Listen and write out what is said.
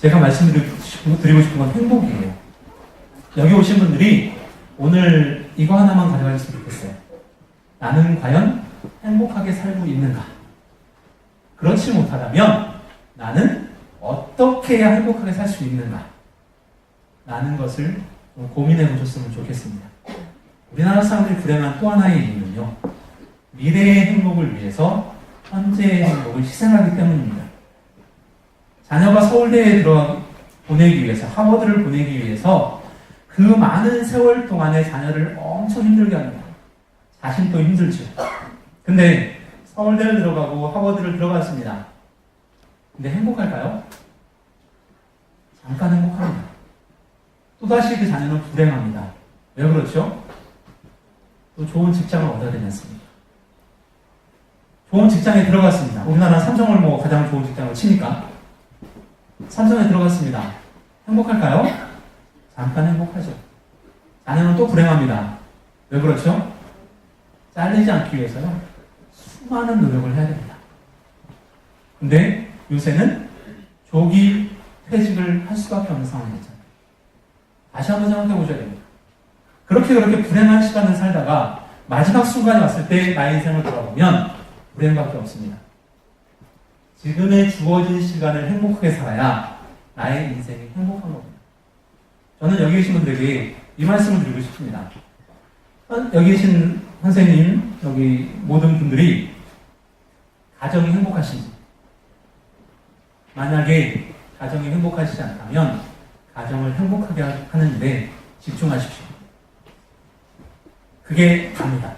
제가 말씀드리고 싶은 건 행복이에요. 여기 오신 분들이 오늘 이거 하나만 가져가셨으면 좋겠어요. 나는 과연 행복하게 살고 있는가? 그렇지 못하다면 나는 어떻게 해야 행복하게 살 수 있는가? 라는 것을 좀 고민해 보셨으면 좋겠습니다. 우리나라 사람들이 불행한 또 하나의 이유는요. 미래의 행복을 위해서 현재의 행복을 희생하기 때문입니다. 자녀가 서울대에 들어 보내기 위해서, 하버드를 보내기 위해서 그 많은 세월 동안에 자녀를 엄청 힘들게 합니다. 자신도 힘들죠. 근데 서울대를 들어가고 하버드를 들어갔습니다. 근데 행복할까요? 잠깐 행복합니다. 또다시 그 자녀는 불행합니다. 왜 그렇죠? 또 좋은 직장을 얻어야 되지 않습니까? 좋은 직장에 들어갔습니다. 우리나라 삼성을 뭐 가장 좋은 직장으로 치니까. 삼성에 들어갔습니다. 행복할까요? 잠깐 행복하죠. 자녀는 또 불행합니다. 왜 그렇죠? 잘리지 않기 위해서요. 수많은 노력을 해야 됩니다. 근데 요새는 조기 퇴직을 할 수밖에 없는 상황이잖아요. 다시 한번 생각해 보셔야 됩니다. 그렇게 그렇게 불행한 시간을 살다가 마지막 순간이 왔을 때 나의 인생을 돌아보면 불행밖에 없습니다. 지금의 주어진 시간을 행복하게 살아야 나의 인생이 행복한 겁니다. 저는 여기 계신 분들에게 이 말씀을 드리고 싶습니다. 어, 여기 계신 선생님, 여기 모든 분들이 가정이 행복하신지, 만약에 가정이 행복하시지 않다면 가정을 행복하게 하는 일에 집중하십시오. 그게 답니다.